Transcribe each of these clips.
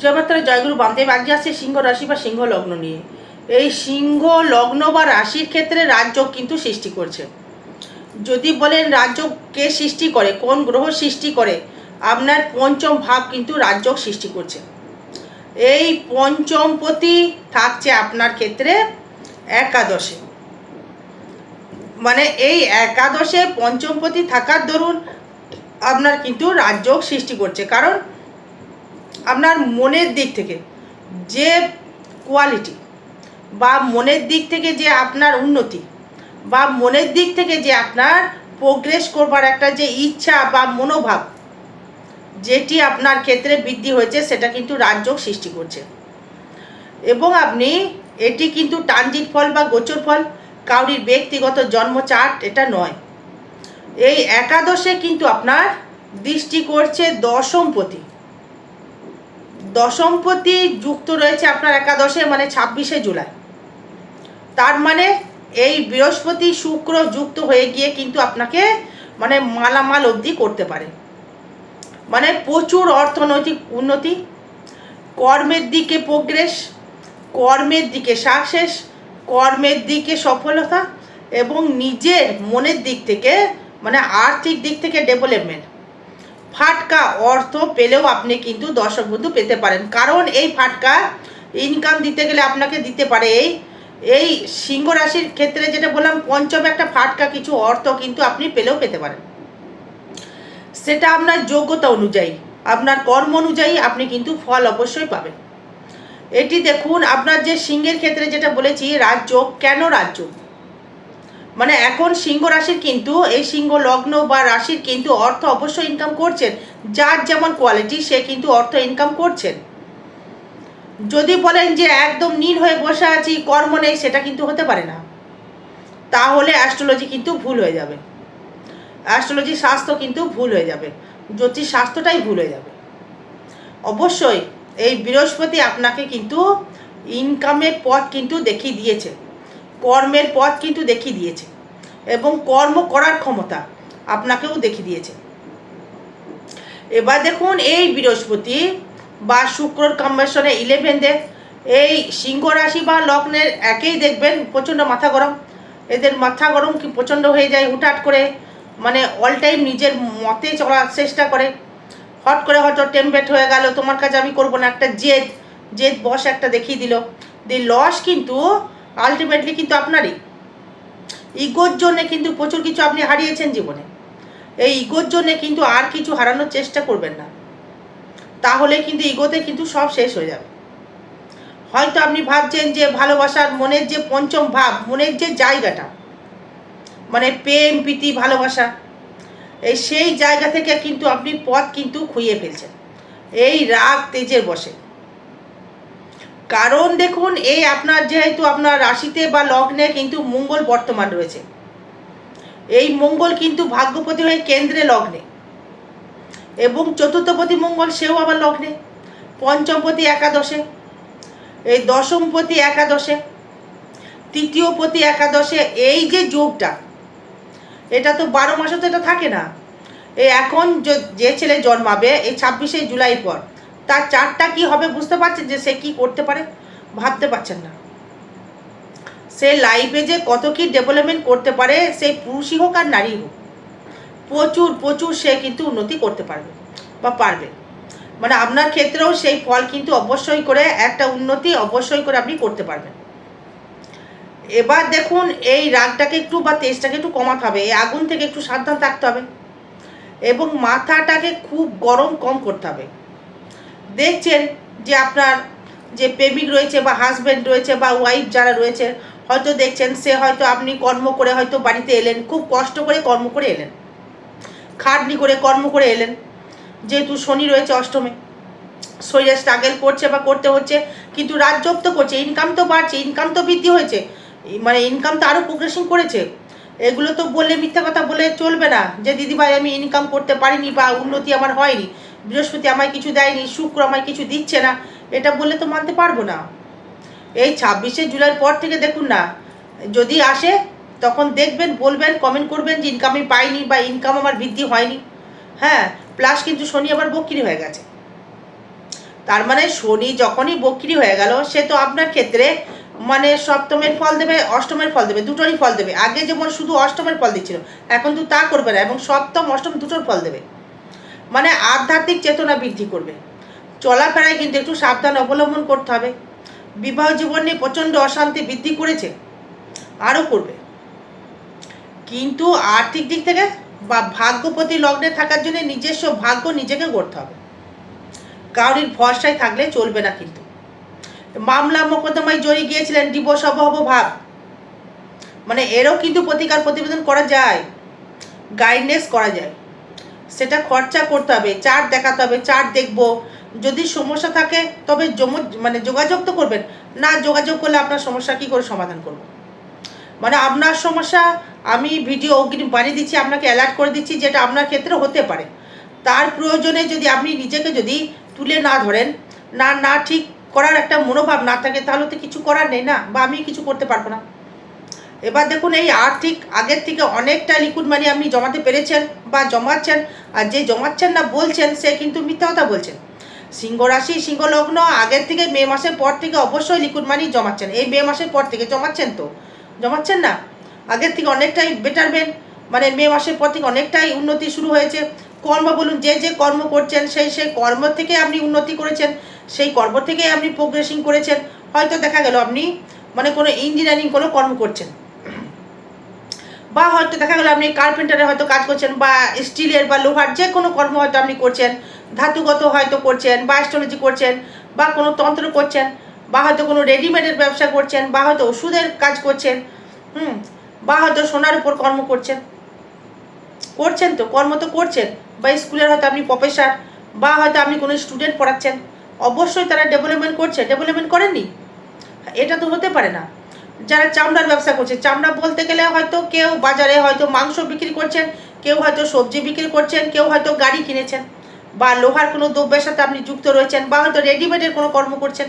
জয়মাত্রা জয়গুরু বামদেব আজকে আসছে সিংহ রাশি বা সিংহ লগ্ন নিয়ে। এই সিংহ লগ্ন বা রাশির ক্ষেত্রে রাজযোগ কিন্তু সৃষ্টি করছে। যদি বলেন রাজযোগ কে সৃষ্টি করে, কোন গ্রহ সৃষ্টি করে, আপনার পঞ্চম ভাব কিন্তু রাজযোগ সৃষ্টি করছে। এই পঞ্চমপতি থাকছে আপনার ক্ষেত্রে একাদশে। মানে এই একাদশে পঞ্চমপতি থাকার দরুন আপনার কিন্তু রাজযোগ সৃষ্টি করছে। কারণ আপনার মনের দিক থেকে যে কোয়ালিটি বা মনের দিক থেকে যে আপনার উন্নতি বা মনের দিক থেকে যে আপনার প্রোগ্রেস করবার একটা যে ইচ্ছা বা মনোভাব যেটি আপনার ক্ষেত্রে বৃদ্ধি হয়েছে, সেটা কিন্তু রাজযোগ সৃষ্টি করছে। এবং আপনি এটি কিন্তু ট্রানজিট ফল বা গোচর ফল, কাউরির ব্যক্তিগত জন্ম চার্ট এটা নয়। এই একাদশে কিন্তু আপনার দৃষ্টি করছে দশমপতি দশমপতি যুক্ত রয়েছে আপনার একাদশে মানে ছাব্বিশে জুলাই। তার মানে এই বৃহস্পতি শুক্র যুক্ত হয়ে গিয়ে কিন্তু আপনাকে মানে মালামাল অবধি করতে পারে। মানে প্রচুর অর্থনৈতিক উন্নতি, কর্মের দিকে প্রোগ্রেস কর্মের দিকে সাকসেস কর্মের দিকে সফলতা এবং নিজের মনের দিক থেকে মানে আর্থিক দিক থেকে ডেভেলপমেন্ট ফাটকা অর্থ পেলেও আপনি কিন্তু দর্শক বন্ধু পেতে পারেন। কারণ এই ফাটকা ইনকাম দিতে গেলে আপনাকে দিতে পারে এই এই সিংহ রাশির ক্ষেত্রে যেটা বললাম, পঞ্চম একটা ফাটকা কিছু অর্থ কিন্তু আপনি পেলেও পেতে পারেন। সেটা আপনার যোগ্যতা অনুযায়ী, আপনার কর্ম অনুযায়ী আপনি কিন্তু ফল অবশ্যই পাবেন। এটি দেখুন, আপনার যে সিংহের ক্ষেত্রে যেটা বলেছি, রাজ্য, কেন রাজ্য? মানে এখন সিংহ রাশির কিন্তু, এই সিংহ লগ্ন বা রাশির কিন্তু অর্থ অবশ্যই ইনকাম করছেন। যার যেমন কোয়ালিটি সে কিন্তু অর্থ ইনকাম করছেন। যদি বলেন যে একদম নীল হয়ে বসে আছি, কর্ম নেই, সেটা কিন্তু হতে পারে না। তাহলে অ্যাস্ট্রোলজি কিন্তু ভুল হয়ে যাবে। অ্যাস্ট্রোলজি স্বাস্থ্য কিন্তু ভুল হয়ে যাবে। জ্যোতিষ স্বাস্থ্যটাই ভুল হয়ে যাবে। অবশ্যই এই বৃহস্পতি আপনাকে কিন্তু ইনকামের পথ কিন্তু দেখিয়ে দিয়েছে। কর্মের পথ কিন্তু দেখিয়ে দিয়েছে। এবং কর্ম করার ক্ষমতা আপনাকেও দেখিয়ে দিয়েছে। এবার দেখুন এই বৃহস্পতি বা শুক্রর কম্বিনেশনে ইলেভেনদের এই সিংহ রাশি বা লগ্নের একেই দেখবেন প্রচণ্ড মাথা গরম। এদের মাথা গরম কি প্রচণ্ড হয়ে যায় হুটহাট করে মানে অল টাইম নিজের মতে চলার চেষ্টা করে। হট করে হয়তো টেম্পেট হয়ে গেল, তোমার কাছে আমি করব না, একটা জেদ জেদ বস একটা দেখিয়ে দিল। দি লস কিন্তু আলটিমেটলি কিন্তু আপনারই। ইগোর জন্যে কিন্তু প্রচুর কিছু আপনি হারিয়েছেন জীবনে। এই ইগোর জন্যে কিন্তু আর কিছু হারানোর চেষ্টা করবেন না। তাহলে কিন্তু ইগোতে কিন্তু সব শেষ হয়ে যাবে। হয়তো আপনি ভাবছেন যে ভালোবাসার মনের যে পঞ্চম ভাব, মনের যে জায়গাটা মানে প্রেম, প্রীতি, ভালোবাসা, এই সেই জায়গা থেকে কিন্তু আপনি পথ কিন্তু খুইয়ে ফেলছেন। এই রাগ তেজের বসে। কারণ দেখুন, এই আপনার যেহেতু আপনার রাশিতে বা লগ্নে কিন্তু মঙ্গল বর্তমান রয়েছে। এই মঙ্গল কিন্তু ভাগ্যপতি হয়ে কেন্দ্রে লগ্নে। এবং চতুর্থপতি মঙ্গল, সেও আবার লগ্নে। পঞ্চমপতি একাদশে। এই দশমপতি একাদশে। তৃতীয়পতি একাদশে। এই যে যোগটা, এটা তো বারো মাসে তো এটা থাকে না। এই এখন যে ছেলে জন্মাবে, এই ছাব্বিশে জুলাই পর তার চারটা কি হবে বুঝতে পারছেন যে সে কি করতে পারে? ভাবতে পারছেন না। সে লাইফে যে কত কি ডেভেলপমেন্ট করতে পারে, সে পুরুষই হোক আর নারী হোক, প্রচুর প্রচুর সে কিন্তু উন্নতি করতে পারবে বা পারবে। মানে আপনার ক্ষেত্রেও সেই ফল কিন্তু অবশ্যই করে, একটা উন্নতি অবশ্যই করে আপনি করতে পারবেন। এবার দেখুন, এই রাগটাকে একটু বা তেজটাকে একটু কমাতে হবে, এই আগুন থেকে একটু সাবধান থাকতে হবে এবং মাথাটাকে খুব গরম কম করতে হবে। দেখছেন যে আপনার যে প্রেমিক রয়েছে বা হাজব্যান্ড রয়েছে বা ওয়াইফ যারা রয়েছে, হয়তো দেখছেন সে হয়তো আপনি কর্ম করে হয়তো বাড়িতে এলেন, খুব কষ্ট করে কর্ম করে এলেন। খাটনি করে কর্ম করে এলেন। যেহেতু শনি রয়েছে অষ্টমে, শরীরে স্ট্রাগল করছে বা করতে হচ্ছে, কিন্তু রাজযোগ তো করছে ইনকাম তো বাড়ছে ইনকাম তো বৃদ্ধি হয়েছে মানে ইনকাম তো আরও প্রোগ্রেশন করেছে। এগুলো তো বললে মিথ্যা কথা বলে চলবে না, যে দিদিভাই আমি ইনকাম করতে পারিনি বা উন্নতি আমার হয়নি বৃহস্পতি আমায় কিছু দেয়নি, শুক্র আমায় কিছু দিচ্ছে না, এটা বললে তো মানতে পারব না। এই ছাব্বিশে জুলাইয়ের পর থেকে দেখুন না, যদি আসে তখন দেখবেন, বলবেন কমেন্ট করবেন যে ইনকাম আমি পাইনি বা ইনকাম আমার বৃদ্ধি হয়নি। হ্যাঁ প্লাস কিন্তু শনি আবার বক্রি হয়ে গেছে। তার মানে শনি যখনই বক্রি হয়ে গেল, সে তো আপনার ক্ষেত্রে মানে সপ্তমের ফল দেবে, অষ্টমের ফল দেবে, দুটোরই ফল দেবে। আগে যেমন শুধু অষ্টমের ফল দিচ্ছিল, এখন তো তা করবে না এবং সপ্তম, অষ্টম দুটোর ফল দেবে। মানে আধ্যাত্মিক চেতনা বৃদ্ধি করবে। চলাফেরায় কিন্তু একটু সাবধান অবলম্বন করতে হবে। বিবাহ জীবন নিয়ে প্রচণ্ড অশান্তি বৃদ্ধি করেছে, আরও করবে। কিন্তু আর্থিক দিক থেকে বা ভাগ্যপতি লগ্নে থাকার জন্য নিজস্ব ভাগ্য নিজেকে গড়তে হবে। কাউরির ভরসায় থাকলে চলবে না কিন্তু। মামলা মোকদ্দমায় জড়িয়ে গিয়েছিলেন ডিভোর্স অবহব ভাব। মানে এরও কিন্তু প্রতিকার প্রতিবেদন করা যায় গাইডনেস করা যায়। সেটা খরচা করতে হবে চার্ট দেখাতে হবে চার্ট দেখব। যদি সমস্যা থাকে, তবে জম- মানে যোগাযোগ তো করবেন। না যোগাযোগ করলে আপনার সমস্যা কী করে সমাধান করব? মানে আপনার সমস্যা, আমি ভিডিও অগ্রিম বানিয়ে দিচ্ছি, আপনাকে অ্যালার্ট করে দিচ্ছি, যেটা আপনার ক্ষেত্রে হতে পারে। তার প্রয়োজনে যদি আপনি নিজেকে যদি তুলে না ধরেন, না না ঠিক করার একটা মনোভাব না থাকে, তাহলে তো কিছু করার নেই না? বা আমি কিছু করতে পারব না? এবার দেখুন এই আর্থিক, আগের থেকে অনেকটা লিকুইড মানি আপনি জমাতে পেরেছেন বা জমাচ্ছেন। আর যে জমাচ্ছেন না বলছেন, সে কিন্তু মিথ্যা কথা বলছেন। সিংহ রাশি, সিংহ লগ্ন, আগের থেকে মে মাসের পর থেকে অবশ্যই লিকুইড মানি জমাচ্ছেন। এই মে মাসের পর থেকে জমাচ্ছেন তো? জমাচ্ছেন না? আগের থেকে অনেকটাই বেটারমেন্ট মানে মে মাসের পর থেকে অনেকটাই উন্নতি শুরু হয়েছে। কর্ম বলুন, যে যে কর্ম করছেন, সেই সেই কর্ম থেকে আপনি উন্নতি করেছেন। সেই কর্ম থেকে আপনি প্রোগ্রেসিং করেছেন। হয়তো দেখা গেল আপনি মানে কোনো ইঞ্জিনিয়ারিং কোনো কর্ম করছেন। বা হয়তো দেখা গেল আপনি কার্পেন্টারে হয়তো কাজ করছেন বা স্টিলের বা লোহার যে কোনো কর্ম হয়তো আপনি করছেন, ধাতুগত হয়তো করছেন বা অ্যাস্ট্রোলজি করছেন বা কোনো তন্ত্র করছেন বা হয়তো কোনো রেডিমেডের ব্যবসা করছেন বা হয়তো ওষুধের কাজ করছেন, হুম, বা হয়তো সোনার উপর কর্ম করছেন। করছেন তো, কর্ম তো করছেন, বা স্কুলের হয়তো আপনি প্রফেসর বা হয়তো আপনি কোনো স্টুডেন্ট পড়াচ্ছেন, অবশ্যই তারা ডেভেলপমেন্ট করছে। ডেভেলপমেন্ট করেননি? এটা তো হতে পারে না। যারা চামড়ার ব্যবসা করছে, চামড়া বলতে গেলে হয়তো কেউ বাজারে হয়তো মাংস বিক্রি করছেন, কেউ হয়তো সবজি বিক্রি করছেন, কেউ হয়তো গাড়ি কিনেছেন বা লোহার কোনো দ্রব্যের সাথে আপনি যুক্ত রয়েছেন বা হয়তো রেডিমেডের কোনো কর্ম করছেন,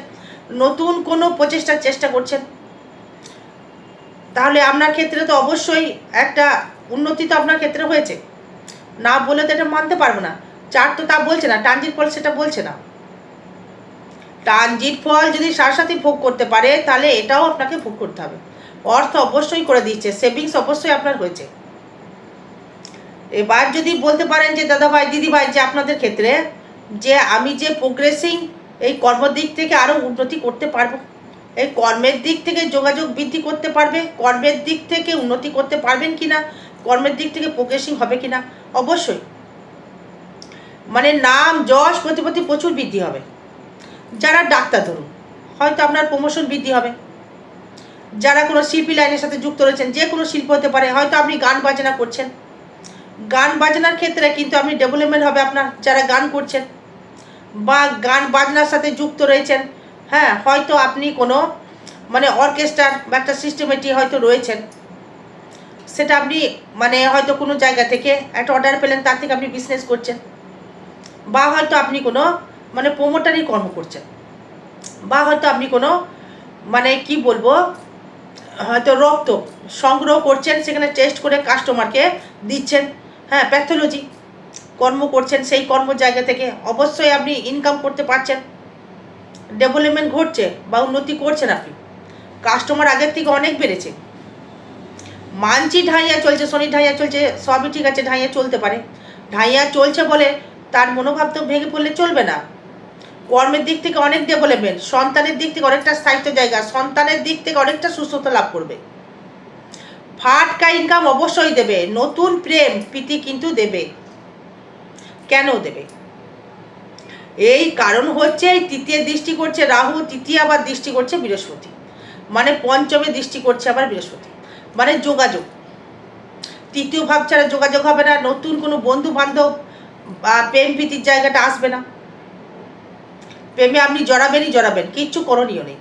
নতুন কোনো প্রচেষ্টার চেষ্টা করছেন। তাহলে আপনার ক্ষেত্রে তো অবশ্যই একটা উন্নতি তো আপনার ক্ষেত্রে হয়েছে। না বলে তো এটা মানতে পারব না। চার তো তা বলছে না ট্রানজিট ফল সেটা বলছে না। ট্রানজিট ফল যদি সাথে ভোগ করতে পারে, তাহলে এটাও আপনাকে ভোগ করতে হবে। অর্থ অবশ্যই করে দিচ্ছে সেভিংস অবশ্যই আপনার হয়েছে। এবার যদি বলতে পারেন যে দাদা ভাই দিদি ভাই যে আপনাদের ক্ষেত্রে যে আমি যে প্রোগ্রেসিং এই কর্মের দিক থেকে আরও উন্নতি করতে পারব, এই কর্মের দিক থেকে যোগাযোগ বৃদ্ধি করতে পারবে, কর্মের দিক থেকে উন্নতি করতে পারবেন কি না কর্মের দিক থেকে প্রোগ্রেসিং হবে কি না অবশ্যই। মানে নাম, যশ, প্রতিপত্তি প্রচুর বৃদ্ধি হবে। যারা ডাক্তার ধরুন, হয়তো আপনার প্রমোশন বৃদ্ধি হবে। যারা কোনো শিল্পী লাইনের সাথে যুক্ত রয়েছেন, যে কোনো শিল্প হতে পারে, হয়তো আপনি গান বাজনা করছেন। গান বাজনার ক্ষেত্রে কিন্তু আপনি ডেভেলপমেন্ট হবে আপনার, যারা গান করছেন বা গান বাজনার সাথে যুক্ত রয়েছেন হ্যাঁ হয়তো আপনি কোনো মানে অর্কেস্ট্রার বা একটা সিস্টেমেটি হয়তো রয়েছেন। সেটা আপনি মানে হয়তো কোনো জায়গা থেকে একটা অর্ডার পেলেন, তার থেকে আপনি বিজনেস করছেন। বা হয়তো আপনি কোনো মানে প্রোমোটারি কর্ম করছেন। বা হয়তো আপনি কোনো মানে কি বলব, হয়তো রক্ত সংগ্রহ করছেন, সেখানে টেস্ট করে কাস্টমারকে দিচ্ছেন হ্যাঁ প্যাথোলজি কর্ম করছেন, সেই কর্ম জায়গা থেকে অবশ্যই আপনি ইনকাম করতে পারছেন। ডেভেলপমেন্ট ঘটছে বা উন্নতি করছেন আপনি। কাস্টমার আগের থেকে অনেক বেড়েছে। মানছি ঢাইয়া চলছে, শনি ঢাইয়া চলছে, সবই ঠিক আছে, ঢাইয়া চলতে পারে। ঢাইয়া চলছে বলে তার মনোভাব তো ভেঙে পড়লে চলবে না। কর্মের দিক থেকে অনেক ডেভেলপমেন্ট সন্তানের দিক থেকে অনেকটা স্থায়িত্ব জায়গা, সন্তানের দিক থেকে অনেকটা সুস্থতা লাভ করবে। ফাটকা ইনকাম অবশ্যই দেবে, নতুন প্রেম প্রীতি কিন্তু দেবে। কেন দেবে? এই কারণ হচ্ছে, এই তৃতীয় দৃষ্টি করছে রাহু, তৃতীয় আবার দৃষ্টি করছে বৃহস্পতি। মানে পঞ্চমে দৃষ্টি করছে আবার বৃহস্পতি। মানে যোগাযোগ। তৃতীয় ভাব ছাড়া যোগাযোগ হবে না, নতুন কোনো বন্ধু বান্ধব বা প্রেম প্রীতির জায়গাটা আসবে না। প্রেমে আপনি জড়াবেনই জড়াবেন, কিচ্ছু করণীয় নেই।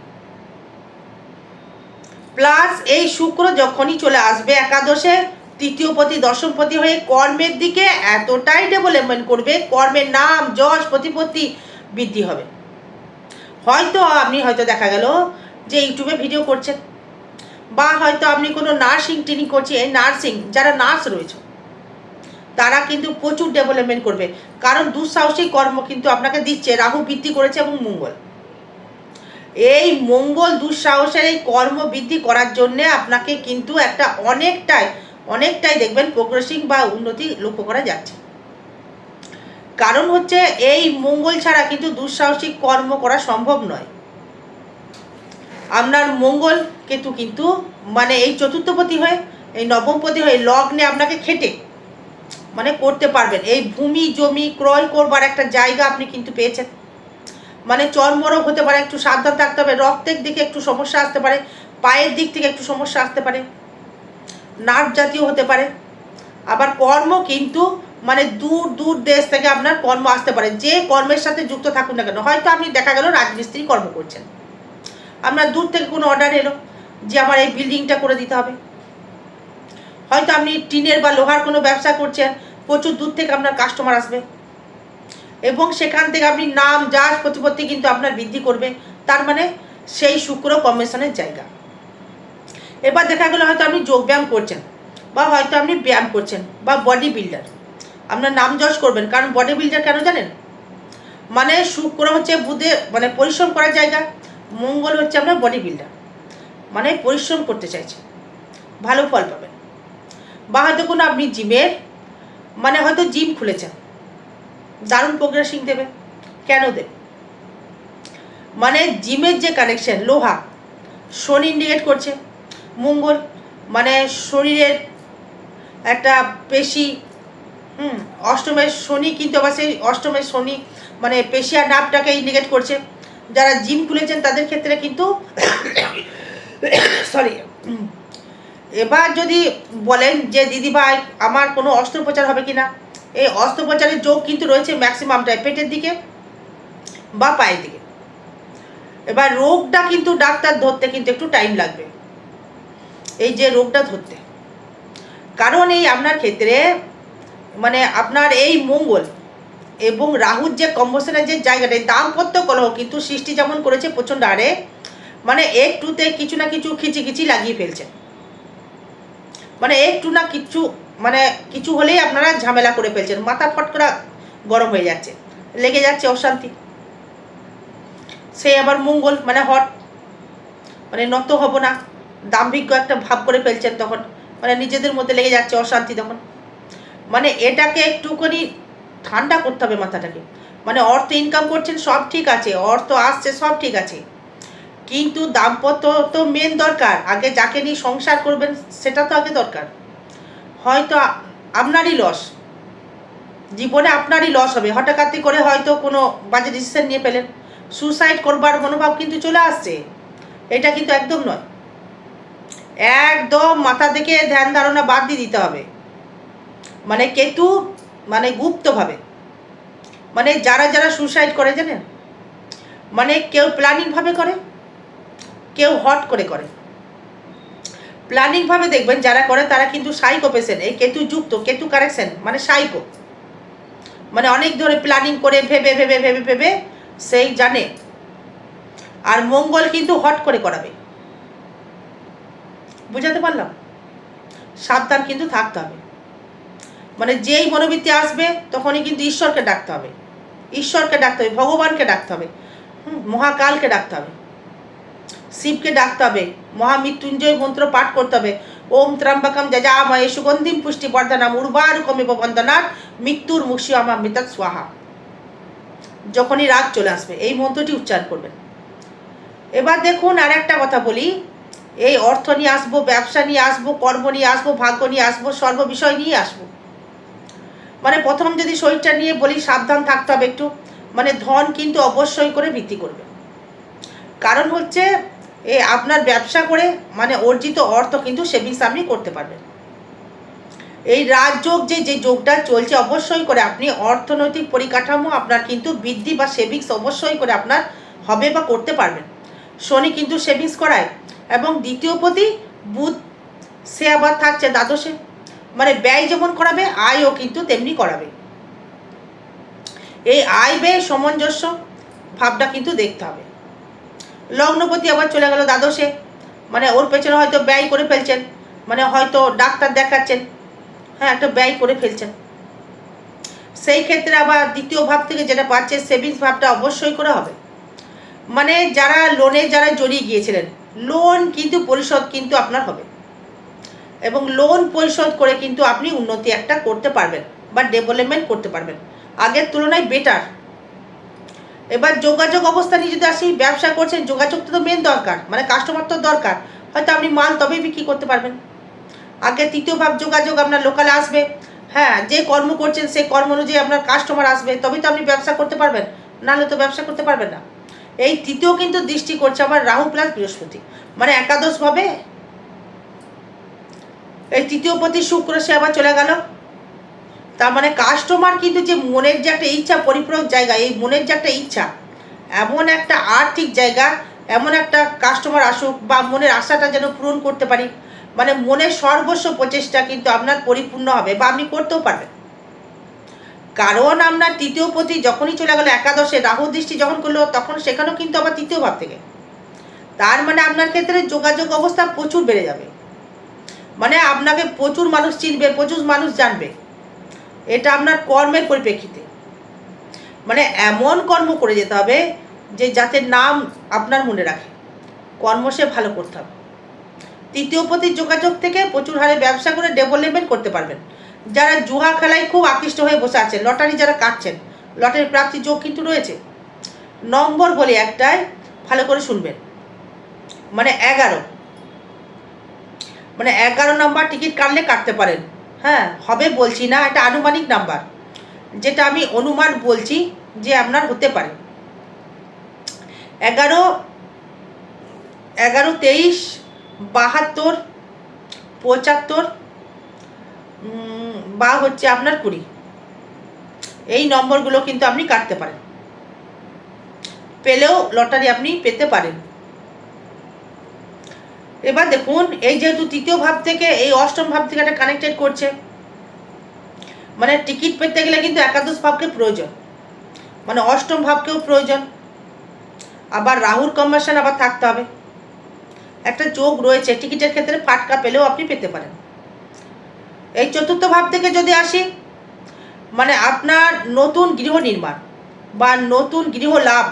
প্লাস এই শুক্র যখনই চলে আসবে একাদশে তৃতীয়পতি দশমপতি হয়ে কর্মের দিকে এতটাই ডেভেলপমেন্ট করবে, কর্মের নাম, যশ, প্রতিপত্তি বৃদ্ধি হবে। হয়তো আপনি, হয়তো দেখা গেল যে ইউটিউবে ভিডিও করছেন, বা হয়তো আপনি কোনো নার্সিং ট্রেনিং করছেন নার্সিং যারা নার্স রয়েছে। তারা কিন্তু প্রচুর ডেভেলপমেন্ট করবে। কারণ দুঃসাহসিক কর্ম কিন্তু আপনাকে দিচ্ছে। রাহু বৃদ্ধি করেছে এবং মঙ্গল। এই মঙ্গল দুঃসাহসের এই কর্ম বৃদ্ধি করার জন্যে আপনাকে কিন্তু একটা অনেকটাই অনেকটাই দেখবেন প্রোগ্রেসিং বা উন্নতি লক্ষ্য করা যাচ্ছে। কারণ হচ্ছে এই মঙ্গল ছাড়া কিন্তু দুঃসাহসিক কর্ম করা সম্ভব নয়। আপনার মঙ্গল কেতু কিন্তু মানে এই চতুর্থপতি হয়ে, এই নবমপতি হয়ে লগ্নে আপনাকে খেটে। মানে করতে পারবেন। এই ভূমি, জমি ক্রয় করবার একটা জায়গা আপনি কিন্তু পেয়েছেন। মানে চর্মরোগ হতে পারে, একটু সাবধান থাকতে হবে, রক্তের দিকে একটু সমস্যা আসতে পারে, পায়ের দিক থেকে একটু সমস্যা আসতে পারে, নার্ভ জাতীয় হতে পারে। আবার কর্ম কিন্তু মানে দূর দূর দেশ থেকে আপনার কর্ম আসতে পারে। যে কর্মের সাথে যুক্ত থাকুন না কেন। হয়তো আপনি দেখা গেল রাজমিস্ত্রি কর্ম করছেন। আপনার দূর থেকে কোনো অর্ডার এলো যে আমার এই বিল্ডিংটা করে দিতে হবে। হয়তো আপনি টিনের বা লোহার কোনো ব্যবসা করছেন প্রচুর দূর থেকে আপনার কাস্টমার আসবে। এবং সেখান থেকে আপনি নাম যশ প্রতিপত্তি কিন্তু আপনার বৃদ্ধি করবে। তার মানে সেই শুক্র কমিশনের জায়গা। এবার দেখা গেলো হয়তো আপনি যোগব্যায়াম করছেন বা হয়তো আপনি ব্যায়াম করছেন বা বডি বিল্ডার আপনার নাম যশ করবেন, কারণ বডি বিল্ডার কেন জানেন? মানে শুক্র হচ্ছে বুধে মানে পরিশ্রম করার জায়গা, মঙ্গল হচ্ছে আপনার বডি বিল্ডার মানে পরিশ্রম করতে চাইছে, ভালো ফল পাবেন। বা হয়তো কোনো আপনি জিমের মানে হয়তো জিম খুলেছেন দারুণ প্রোগ্রেসিং দেবে। কেন দেবে? মানে জিমের যে কানেকশন লোহা শনি ইন্ডিকেট করছে। মঙ্গল মানে শরীরের একটা পেশি, হুম, অষ্টমের শনি কিন্তু আবার সেই অষ্টমের শনি মানে পেশিয়া নাপটাকে ইন্ডিকেট করছে। যারা জিম খুলেছেন তাদের ক্ষেত্রে কিন্তু সরি এবার যদি বলেন যে, দিদি ভাই, আমার কোনো অস্ত্রোপচার হবে কি না এই অস্ত্রোপচারের যোগ কিন্তু রয়েছে ম্যাক্সিমামটাই পেটের দিকে বা পায়ের দিকে। এবার রোগটা কিন্তু ডাক্তার ধরতে কিন্তু একটু টাইম লাগবে। এই যে রোগটা ধরতে। কারণ এই আপনার ক্ষেত্রে মানে আপনার এই মঙ্গল এবং রাহুর যে কম্বসেনের যে জায়গাটা দাম্পত্য কলহ কিন্তু সৃষ্টি যেমন করেছে প্রচণ্ড আরে মানে একটুতে কিছু না কিছু খিচিখিচি লাগিয়ে ফেলছে। মানে একটু না কিছু মানে কিছু হলেই আপনারা ঝামেলা করে ফেলছেন। মাথা ফট ফটকরা গরম হয়ে যাচ্ছে। লেগে যাচ্ছে অশান্তি। সে আবার মঙ্গল মানে হট। মানে নত হব না। দাম্ভিজ্ঞ একটা ভাব করে ফেলছেন তখন। মানে নিজেদের মধ্যে লেগে যাচ্ছে অশান্তি তখন। মানে এটাকে একটুখানি ঠান্ডা করতে হবে মাথাটাকে। মানে অর্থ ইনকাম করছেন, সব ঠিক আছে। অর্থ আসছে, সব ঠিক আছে। কিন্তু দাম্পত্য তো মেন দরকার। আগে যাকে নিয়ে সংসার করবেন, সেটা তো আগে দরকার। হয়তো আপনারই লস জীবনে আপনারই লস হবে। হঠাৎ করে হয়তো কোনো বাজে ডিসিশন নিয়ে পেলেন সুসাইড করবার মনোভাব কিন্তু চলে আসছে। এটা কিন্তু একদম নয়। একদম মাথা থেকে ধ্যান ধারণা বাদ দিয়ে দিতে হবে। মানে কেতু মানে গুপ্তভাবে। মানে যারা যারা সুসাইড করে জানেন? মানে কেউ প্ল্যানিংভাবে করে? কেউ হট করে করে। প্ল্যানিংভাবে দেখবেন যারা করে তারা কিন্তু সাইকো পেশেন্ট, এই কেতু যুক্ত, কেতু কারেকশন মানে সাইকো। মানে অনেক ধরে প্ল্যানিং করে ভেবে ভেবে ভেবে ভেবে সেই জানে। আর মঙ্গল কিন্তু হট করে করাবে। বুঝাতে পারলাম? সাবধান কিন্তু থাকতে হবে। মানে যেই মনোবৃত্তি আসবে তখনই কিন্তু ঈশ্বরকে ডাকতে হবে। ঈশ্বরকে ডাকতে হবে, ভগবানকে ডাকতে হবে। মহাকালকে ডাকতে হবে। শিবকে ডাকতে হবে। মহামৃত্যুঞ্জয় মন্ত্র পাঠ করতে হবে। ওম ত্রম্বকম যজাময়ে সুগন্ধিম পুষ্টি বর্ধনাম উর্বারুকমিব বন্দনার মৃত্যুর মুক্ষি আমার মৃতক স্বাহা। যখনই রাগ চলে আসবে, এই মন্ত্রটি উচ্চারণ করবেন। এবার দেখুন আর একটা কথা বলি। এই অর্থ নিয়ে আসব, ব্যবসা নিয়ে আসব, কর্ম নিয়ে আসব, ভাগ্য নিয়ে আসব, সর্ব বিষয় নিয়ে আসব। মানে প্রথম যদি শরীরটা নিয়ে বলি, সাবধান থাকতে হবে একটু। মানে ধন কিন্তু অবশ্যই করে বৃদ্ধি করবে। কারণ হচ্ছে এ আপনার ব্যবসা করে মানে অর্জিত অর্থ কিন্তু সেভিংস আপনি করতে পারবেন। এই রাজযোগ যে যে যোগটা চলছে অবশ্যই করে আপনি অর্থনৈতিক পরিকাঠামো আপনার কিন্তু বৃদ্ধি বা সেভিংস অবশ্যই করে আপনার হবে বা করতে পারবেন। শনি কিন্তু সেভিংস করায় এবং দ্বিতীয় প্রতি বুধ সে আবার থাকছে দ্বাদশে। মানে ব্যয় যেমন করাবে, আয়ও কিন্তু তেমনি করাবে। এই আয় ব্যয় সামঞ্জস্য ভাবটা কিন্তু দেখতে হবে। লগ্নপতি আবার চলে গেল দ্বাদশে। মানে ওর পেছনে হয়তো ব্যয় করে ফেলছেন। মানে হয়তো ডাক্তার দেখাচ্ছেন। হ্যাঁ একটা ব্যয় করে ফেলছেন। সেই ক্ষেত্রে আবার দ্বিতীয় ভাব থেকে যেটা পাচ্ছে সেভিংস ভাবটা অবশ্যই করে হবে। মানে যারা লোনে যারা জড়িয়ে গিয়েছিলেন লোন কিন্তু পরিশোধ কিন্তু আপনার হবে। এবং লোন পরিশোধ করে কিন্তু আপনি উন্নতি একটা করতে পারবেন বা ডেভেলপমেন্ট করতে পারবেন। আগের তুলনায় বেটার এবার যোগাযোগ অবস্থা নিয়ে যদি আসি, ব্যবসা করছেন যোগাযোগটা তো মেন দরকার মানে কাস্টমার তো দরকার। হয়তো আপনি মাল তবেই বিক্রি করতে পারবেন। আগে তৃতীয় ভাব যোগাযোগ আপনার লোকালে আসবে। হ্যাঁ যে কর্ম করছেন, সেই কর্ম অনুযায়ী আপনার কাস্টমার আসবে, তবেই তো আপনি ব্যবসা করতে পারবেন। নাহলে তো ব্যবসা করতে পারবেন না। এই তৃতীয় কিন্তু দৃষ্টি করছে আবার রাহু প্লাস বৃহস্পতি। মানে একাদশভাবে এই তৃতীয় পতি শুক্র সে আবার চলে গেল। তার মানে কাস্টমার কিন্তু যে মনের যে একটা ইচ্ছা, পরিপূরক জায়গা, এই মনের যে একটা ইচ্ছা, এমন একটা আর্থিক জায়গা, এমন একটা কাস্টমার আসুক বা মনের আশাটা যেন পূরণ করতে পারি মানে মনের সর্বস্ব প্রচেষ্টা কিন্তু আপনার পরিপূর্ণ হবে বা আপনি করতেও পারবেন। কারণ আপনার তৃতীয় পতি যখনই চলে গেল একাদশে, রাহু দৃষ্টি যখন করল, তখন সেখানেও কিন্তু আবার তৃতীয় ভাব থেকে। তার মানে আপনার ক্ষেত্রে যোগাযোগ অবস্থা প্রচুর বেড়ে যাবে। মানে আপনাকে প্রচুর মানুষ চিনবে, প্রচুর মানুষ জানবে। এটা আপনার কর্মের পরিপ্রেক্ষিতে। মানে এমন কর্ম করে যেতে হবে যে যাতে নাম আপনার মনে রাখে। কর্ম সে ভালো করতে হবে। তৃতীয় পতির যোগাযোগ থেকে প্রচুর হারে ব্যবসা করে ডেভেলপমেন্ট করতে পারবেন। যারা জুয়া খেলায় খুব আকৃষ্ট হয়ে বসে আছেন, লটারি যারা কাটছেন, লটারি প্রাপ্তির যোগ কিন্তু রয়েছে। নম্বর বলে একটাই ভালো করে শুনবেন। মানে এগারো। মানে এগারো নাম্বার টিকিট কাটলে কাটতে পারেন। হ্যাঁ হবে বলছি না এটা আনুমানিক নাম্বার যেটা আমি অনুমান বলছি যে আপনার হতে পারে। এগারো এগারো, তেইশ, বাহাত্তর, পঁচাত্তর বা হচ্ছে আপনার কুড়ি। এই নম্বরগুলো কিন্তু আপনি কাটতে পারেন। পেলেও লটারি আপনি পেতে পারেন। এবার দেখুন, এই যেহেতু তৃতীয় ভাব থেকে, এই অষ্টম ভাব থেকে একটা কানেক্টেড করছে। মানে টিকিট পেতে গেলে কিন্তু একাদশ ভাবকে প্রয়োজন। মানে অষ্টম ভাবকেও প্রয়োজন। আবার রাহুর কম্বাসন আবার থাকতে হবে। একটা যোগ রয়েছে টিকিটের ক্ষেত্রে ফাটকা পেলেও আপনি পেতে পারেন। এই চতুর্থ ভাব থেকে যদি আসি মানে আপনার নতুন গৃহ নির্মাণ বা নতুন গৃহ লাভ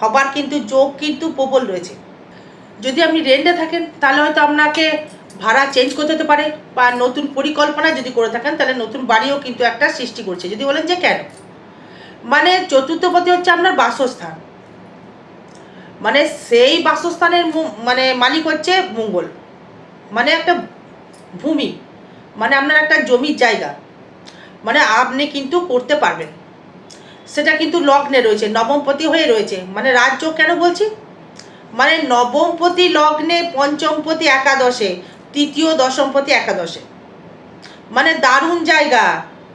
হবার কিন্তু যোগ কিন্তু প্রবল রয়েছে। যদি আপনি রেন্টে থাকেন, তাহলে হয়তো আপনাকে ভাড়া চেঞ্জ করতে হতে পারে, বা নতুন পরিকল্পনা যদি করে থাকেন, তাহলে নতুন বাড়িও কিন্তু একটা সৃষ্টি করছে। যদি বলেন যে কেন? মানে চতুর্থপতি হচ্ছে আপনার বাসস্থান। মানে সেই বাসস্থানের মানে মালিক হচ্ছে মঙ্গল। মানে একটা ভূমি। মানে আপনার একটা জমির জায়গা। মানে আপনি কিন্তু করতে পারবেন। সেটা কিন্তু লগ্নে রয়েছে, নবমপতি হয়ে রয়েছে। মানে রাজ্য কেন বলছি? মানে নবমপতি লগ্নে পঞ্চমপতি একাদশে, তৃতীয় দশমপতি একাদশে। মানে দারুণ জায়গা।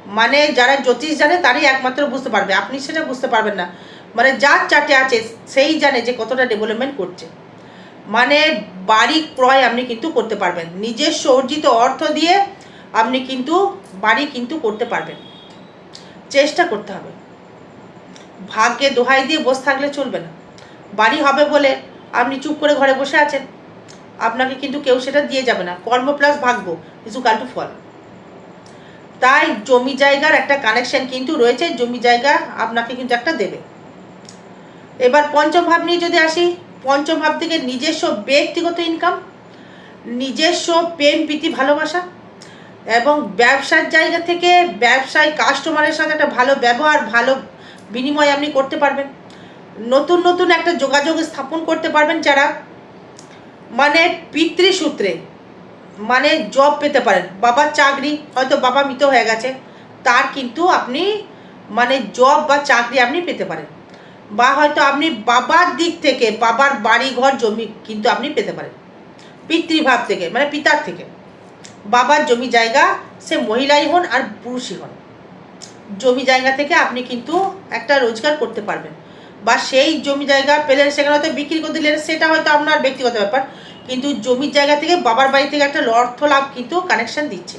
মানে যারা জ্যোতিষ জানে তারই একমাত্র বুঝতে পারবে। আপনি সেটা বুঝতে পারবেন না। মানে যার চাটে আছে, সেই জানে যে কতটা ডেভেলপমেন্ট করছে। মানে বাড়ি ক্রয় আপনি কিন্তু করতে পারবেন। নিজস্ব অর্জিত অর্থ দিয়ে আপনি কিন্তু বাড়ি কিন্তু করতে পারবেন। চেষ্টা করতে হবে। ভাগ্যে দোহাই দিয়ে বসে থাকলে চলবে না। বাড়ি হবে বলে আপনি চুপ করে ঘরে বসে আছেন। আপনাকে কিন্তু কেউ সেটা দিয়ে যাবে না। কর্ম প্লাস ভাগ্য ইজু কাল টু ফল তাই জমি জায়গার একটা কানেকশন কিন্তু রয়েছে, জমি জায়গা আপনাকে কিন্তু একটা দেবে। এবার পঞ্চম ভাব নিয়ে যদি আসি, পঞ্চম ভাব থেকে নিজস্ব ব্যক্তিগত ইনকাম নিজস্ব প্রেম, প্রীতি, ভালোবাসা এবং ব্যবসার জায়গা থেকে ব্যবসায় কাস্টমারের সাথে একটা ভালো ব্যবহার, ভালো বিনিময় আপনি করতে পারবেন। নতুন নতুন একটা যোগাযোগ স্থাপন করতে পারবেন যারা মানে পিতৃসূত্রে মানে জব পেতে পারেন। বাবার চাকরি, হয়তো বাবা মৃত হয়ে গেছে, তার কিন্তু আপনি মানে জব বা চাকরি আপনি পেতে পারেন। বা হয়তো আপনি বাবার দিক থেকে, বাবার বাড়ি ঘর জমি কিন্তু আপনি পেতে পারেন। পিতৃভাব থেকে মানে পিতার থেকে। বাবার জমি জায়গা, সে মহিলাই হন আর পুরুষই হন। জমি জায়গা থেকে আপনি কিন্তু একটা রোজগার করতে পারবেন। বা সেই জমি জায়গা পেলেন সেখানে হয়তো বিক্রি করে দিলেন, সেটা হয়তো আপনার ব্যক্তিগত ব্যাপার। কিন্তু জমির জায়গা থেকে, বাবার বাড়ি থেকে একটা অর্থ লাভ কিন্তু কানেকশন দিচ্ছে।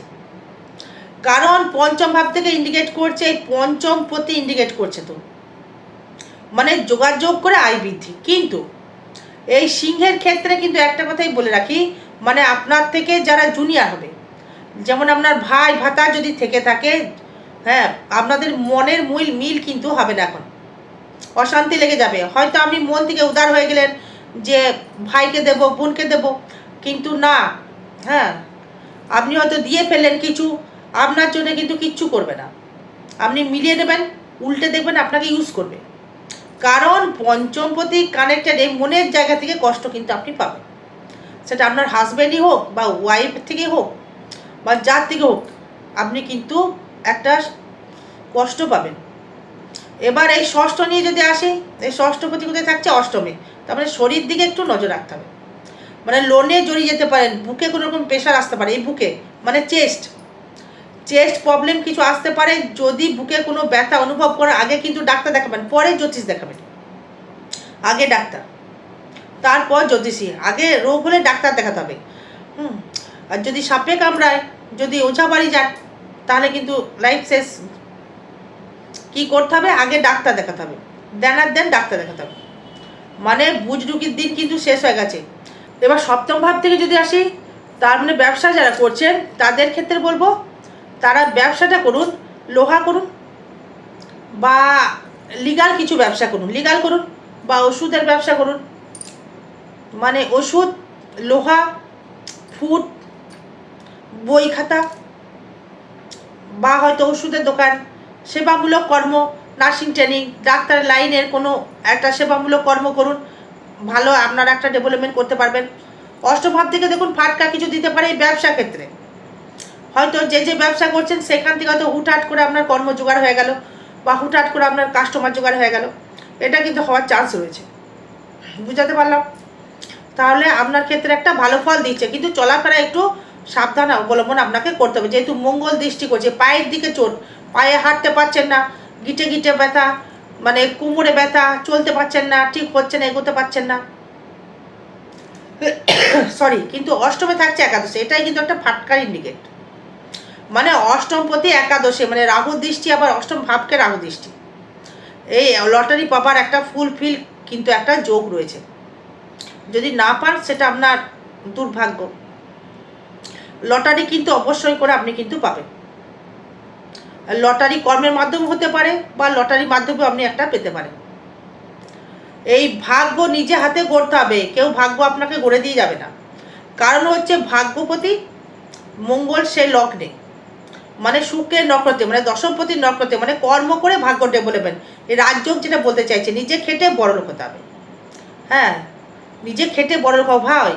কারণ পঞ্চম ভাব থেকে ইন্ডিকেট করছে, এই পঞ্চম প্রতি ইন্ডিকেট করছে তো। মানে যোগাযোগ করে আয় বৃদ্ধি। কিন্তু এই সিংহের ক্ষেত্রে কিন্তু একটা কথাই বলে রাখি মানে আপনার থেকে যারা জুনিয়র হবে, যেমন আপনার ভাই ভাতা যদি থেকে থাকে হ্যাঁ আপনাদের মনের মূল মিল কিন্তু হবে না এখন। অশান্তি লেগে যাবে। হয়তো আপনি মন থেকে উদার হয়ে গেলেন যে, ভাইকে দেব, বোনকে দেব। কিন্তু না হ্যাঁ আপনি হয়তো দিয়ে ফেললেন কিছু, আপনার জন্য কিন্তু কিচ্ছু করবে না। আপনি মিলিয়ে নেবেন, উল্টে দেখবেন আপনাকে ইউজ করবে। কারণ পঞ্চমপতি কানেক্টেড এই মনের জায়গা থেকে কষ্ট কিন্তু আপনি পাবেন। সেটা আপনার হাজব্যান্ডই হোক বা ওয়াইফ থেকে হোক বা যার থেকে হোক, আপনি কিন্তু একটা কষ্ট পাবেন। এবার এই ষষ্ঠ নিয়ে যদি আসি, এই ষষ্ঠপতি কোথায় থাকছে অষ্টমে। তার মানে শরীর দিকে একটু নজর রাখতে হবে। মানে লোনে জড়িয়ে যেতে পারেন, বুকে কোনো রকম প্রেশার আসতে পারে, এই বুকে। মানে চেস্ট চেস্ট প্রবলেম কিছু আসতে পারে, যদি বুকে কোনো ব্যথা অনুভব করার আগে কিন্তু ডাক্তার দেখাবেন, পরে জ্যোতিষ দেখাবেন। আগে ডাক্তার। তারপর জ্যোতিষী। আগে রোগ হলে ডাক্তার দেখাতে হবে। হুম। আর যদি সাপে কামড়ায়, যদি ওঝা বাড়ি যান তাহলে কিন্তু লাইফ শেষ। কি করতে হবে? আগে ডাক্তার দেখাতে হবে। দেন আর দেন ডাক্তার দেখাতে হবে। মানে বুজরুকির দিন কিন্তু শেষ হয়ে গেছে। এবার সপ্তম ভাব থেকে যদি আসি, তার মানে ব্যবসা যারা করছেন, তাদের ক্ষেত্রে বলব, তারা ব্যবসাটা করুন, লোহা করুন, বা লিগাল কিছু ব্যবসা করুন লিগাল করুন, বা ওষুধের ব্যবসা করুন। মানে ওষুধ, লোহা ফুড বই খাতা, বা হয়তো ওষুধের দোকান সেবামূলক কর্ম নার্সিং ট্রেনিং ডাক্তার লাইনের কোনো একটা সেবামূলক কর্ম করুন। ভালো আপনারা একটা ডেভেলপমেন্ট করতে পারবেন। অষ্টভাব থেকে দেখুন ফাটকা কিছু দিতে পারে এই ব্যবসা ক্ষেত্রে। হয়তো যে যে ব্যবসা করছেন, সেখান থেকে হয়তো হুটহাট করে আপনার কর্ম জোগাড় হয়ে গেল বা হুটহাট করে আপনার কাস্টমার জোগাড় হয়ে গেল। এটা কিন্তু হওয়ার চান্স রয়েছে। বুঝাতে পারলাম? তাহলে আপনার ক্ষেত্রে একটা ভালো ফল দিচ্ছে। কিন্তু চলাফেরা একটু সাবধান অবলম্বন আপনাকে করতে হবে। যেহেতু মঙ্গল দৃষ্টি করছে, পায়ের দিকে চোট পায়ে হাঁটতে পারছেন না, গিটে গিটে ব্যথা মানে কোমরে ব্যথা, চলতে পারছেন না, ঠিক হচ্ছে না, এগোতে পারছেন না। সরি কিন্তু অষ্টমে থাকছে একাদশে, এটাই কিন্তু একটা ফাটকার ইন্ডিকেট মানে অষ্টম প্রতি একাদশে মানে রাহু দৃষ্টি, আবার অষ্টম ভাবকে রাহু দৃষ্টি। এই লটারি পাবার একটা ফুলফিল কিন্তু একটা যোগ রয়েছে। যদি না পান, সেটা আপনার দুর্ভাগ্য। লটারি কিন্তু অবশ্যই করে আপনি কিন্তু পাবেন। লটারি কর্মের মাধ্যমে হতে পারে বা লটারির মাধ্যমে আপনি একটা পেতে পারেন। এই ভাগ্য নিজে হাতে গড়তে হবে, কেউ ভাগ্য আপনাকে গড়ে দিয়ে যাবে না। কারণ হচ্ছে ভাগ্যপতি মঙ্গল, সে লগ্নে। মানে শুক্রের নক্ষত্রে মানে দশমপতির নক্ষত্রে মানে কর্ম করে ভাগ্য ডেভেলপমেন্ট এই রাজযোগ যেটা বলতে চাইছে, নিজে খেটে বড় লোক হতে হবে। হ্যাঁ নিজে খেটে বড় লোক ভাই।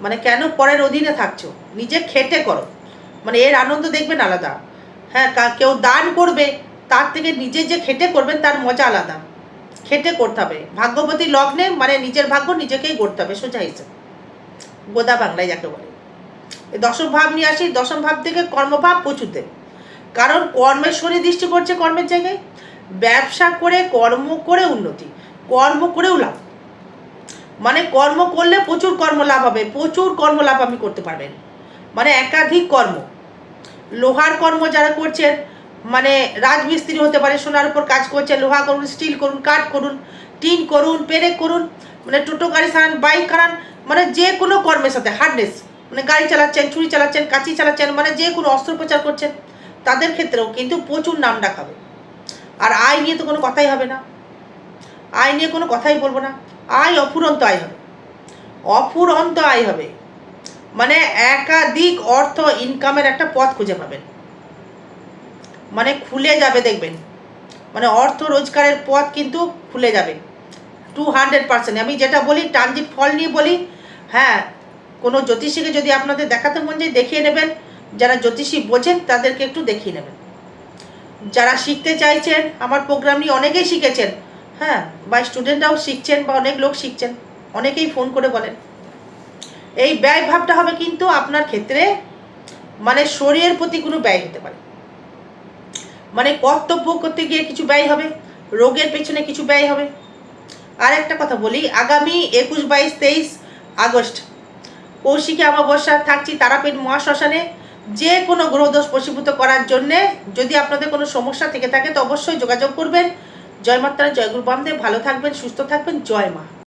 মানে কেন পরের অধীনে থাকছো? নিজে খেটে করো। মানে এর আনন্দ দেখবেন আলাদা। হ্যাঁ কেউ দান করবে, তার থেকে নিজে যে খেটে করবেন তার মজা আলাদা। খেটে করতে হবে। ভাগ্যবতী লগ্নে মানে নিজের ভাগ্য নিজেকেই গড়তে হবে, সোজা হিসেবে গোদা বাংলায় যাকে বলে। দশম ভাব নিয়ে আসি, দশম ভাব থেকে কর্মভাব প্রচুর দেবে কারণ কর্মের শনি দৃষ্টি করছে কর্মের জায়গায়। ব্যবসা করে, কর্ম করে উন্নতি, কর্ম করেও লাভ। মানে কর্ম করলে প্রচুর কর্ম লাভ হবে, প্রচুর কর্ম লাভ আপনি করতে পারবেন। মানে একাধিক কর্ম। লোহার কর্ম যারা করছেন মানে রাজমিস্ত্রি হতে পারে, সোনার উপর কাজ করছেন লোহা করুন, স্টিল করুন, কাঠ করুন, টিন করুন, পেরেক করুন মানে টোটো গাড়ি সারান বাইক কারান মানে যে কোনো কর্মের সাথে হার্ডনেস মানে গাড়ি চালাচ্ছেন ছুরি চালাচ্ছেন, কাঁচি চালাচ্ছেন মানে যে কোনো অস্ত্রোপচার করছেন, তাদের ক্ষেত্রেও কিন্তু প্রচুর নাম ডাকাবে আর আয় নিয়ে তো কোনো কথাই হবে না। আয় নিয়ে কোনো কথাই বলব না। আয় অফুরন্ত আয় হবে। অফুরন্ত আয় হবে। মানে একাধিক অর্থ ইনকামের একটা পথ খুঁজে পাবেন। মানে খুলে যাবে দেখবেন। মানে অর্থ রোজগারের পথ কিন্তু খুলে যাবে। টু হান্ড্রেড পার্সেন্ট আমি যেটা বলি ট্রানজিট ফল নিয়ে বলি হ্যাঁ কোনো জ্যোতিষীকে যদি আপনাদের দেখাতে মন যায়, দেখিয়ে নেবেন। যারা জ্যোতিষী বোঝেন, তাদেরকে একটু দেখিয়ে নেবেন। যারা শিখতে চাইছেন, আমার প্রোগ্রাম নিয়ে অনেকেই শিখেছেন। হ্যাঁ বা স্টুডেন্টরাও শিখছেন, বা অনেক লোক শিখছেন। অনেকেই ফোন করে বলেন। এই ব্যয় ভাবটা হবে কিন্তু আপনার ক্ষেত্রে মানে শরীরের প্রতি কোনো ব্যয় হতে পারে। মানে কর্তব্য করতে গিয়ে কিছু ব্যয় হবে, রোগের পেছনে কিছু ব্যয় হবে। আর একটা কথা বলি, আগামী একুশ, বাইশ, তেইশ আগস্ট কৌশিকী অমাবস্যা থাকছি তারাপীঠ মহাশ্মশানে। যে কোনো গ্রহদোষ বশীভূত করার জন্যে যদি আপনাদের কোনো সমস্যা থেকে থাকে তো অবশ্যই যোগাযোগ করবেন। জয় মাত্রা, জয় বামদেব, ভালো থাকবেন, সুস্থ থাকবেন, জয় মা।